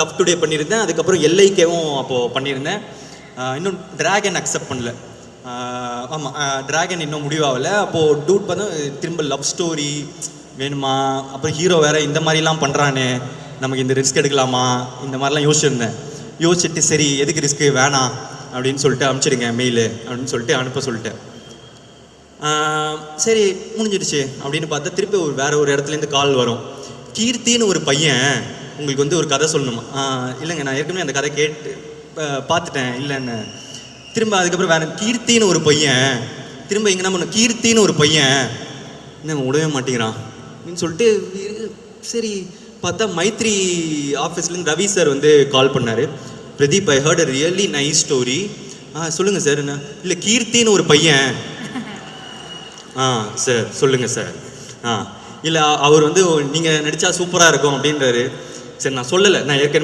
Love today பண்ணியிருந்தேன். அதுக்கப்புறம் எல்ஐகேவும் அப்போது பண்ணியிருந்தேன். இன்னும் டிராகன் அக்செப்ட் பண்ணல. ஆமாம் டிராகன் இன்னும் முடிவாகல. அப்போது டூட் பார்த்தா திரும்ப லவ் ஸ்டோரி வேணுமா? அப்புறம் ஹீரோ வேற இந்த மாதிரிலாம் பண்ணுறானே நமக்கு இந்த ரிஸ்க் எடுக்கலாமா? இந்த மாதிரிலாம் யோசிச்சிருந்தேன். யோசிச்சுட்டு சரி எதுக்கு ரிஸ்க்கு வேணாம். அப்படின்னு சொல்லிட்டு அனுப்பிச்சிடுங்க மெயிலு அப்படின்னு சொல்லிட்டு அனுப்ப சொல்லிட்டேன். சரி முடிஞ்சிடுச்சு அப்படின்னு பார்த்தா திருப்பி ஒரு வேற ஒரு இடத்துலேருந்து கால் வரும். கீர்த்தின்னு ஒரு பையன் உங்களுக்கு வந்து ஒரு கதை சொல்லணுமா? இல்லைங்க நான் ஏற்கனவே அந்த கதை கேட்டு பார்த்துட்டேன். இல்லைன்னு. திரும்ப அதுக்கப்புறம் வேற கீர்த்தின்னு ஒரு பையன். திரும்ப இங்கே என்ன பண்ண? கீர்த்தின்னு ஒரு பையன். என்ன விடவே மாட்டேங்கிறான்? அப்படின்னு சொல்லிட்டு சரி பார்த்தா மைத்ரி ஆஃபீஸ்லேருந்து ரவி சார் வந்து கால் பண்ணார். Pradeep I heard a really nice story ஆ சொல்லுங்கள் சார் என்ன? இல்லை கீர்த்தின்னு ஒரு பையன். ஆ சார் சொல்லுங்கள் சார் ஆ இல்லை அவர் வந்து நீங்கள் நடித்தா சூப்பராக இருக்கும் அப்படின்றாரு. சரி நான் சொல்லலை. நான் ஏற்கனவே